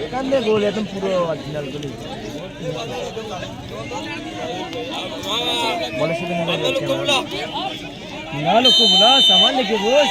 এখান গোল একদম পুরো অরিজিনাল গুলি বলে শুধু না লোক সামান লেগে বস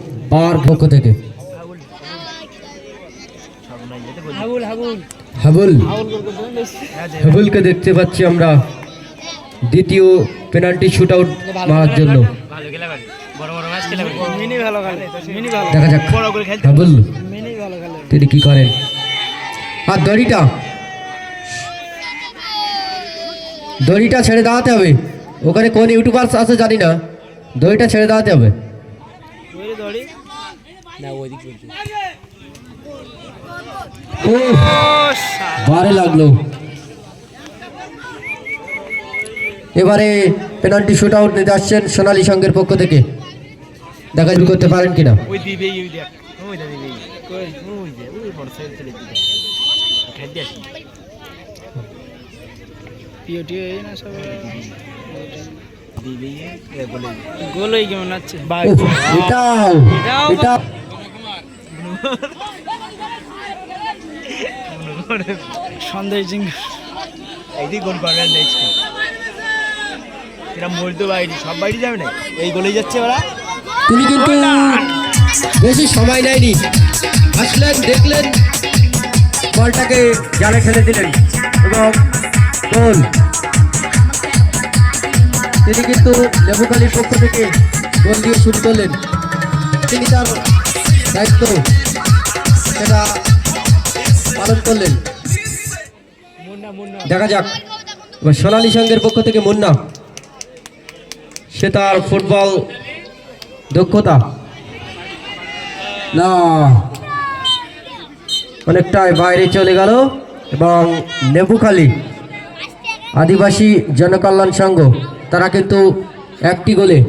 পাওয়ার পক্ষ থেকে। হাবুল হাবুলকে দেখতে পাচ্ছি আমরা দ্বিতীয় পেনাল্টি শুট আউট মারার জন্য। দেখা যাক। হাবুল। তিনি কি করেন? আর দড়িটা? দড়িটা ছেড়ে দাঁড়াতে হবে। ওখানে কোন ইউটিউবার্স আছে জানি না। দড়িটা ছেড়ে দাঁড়াতে হবে। না ওইদিক বলছি উফ, লাগল। এবারে পেনাল্টি শুট আউট নিতে আসছেন সোনালী সংঘের পক্ষ থেকে। দেখা শুরু করতে পারেন কিনা? ওই দিবে ওই দেখ ওই দা দিবে কই ওই যে ওই বড় সাইড চলে দিবে খেলতে আসি। পিওটি এই না সব দিবে এ বলে কেমন আছে এটাও। সন্দেহ সিং এইদিকে গোল করবেন নেক্সট এরা মরতে বাইরে সব বাইরে যাবে না এই গোলে যাচ্ছে ওরা। তিনি কিন্তু বেশি সময় নেয়নি। আসলেন দেখলেন বলটাকে জালে ঠেলে দিলেন। এবং গোল। তিনি কিন্তু লেবুখালির পক্ষ থেকে গোল দিয়ে শুরু করলেন। তিনি তার দায়িত্ব সেটা পালন করলেন। দেখা যাক। সোনালী সংঘের পক্ষ থেকে মুন্না। সে তার ফুটবল দক্ষতা। না। অনেকটাই বাইরে চলে গেল এবং নেবুখালী আদিবাসী জনকল্যাণ সংঘ, তারা কিন্তু একটি গোলে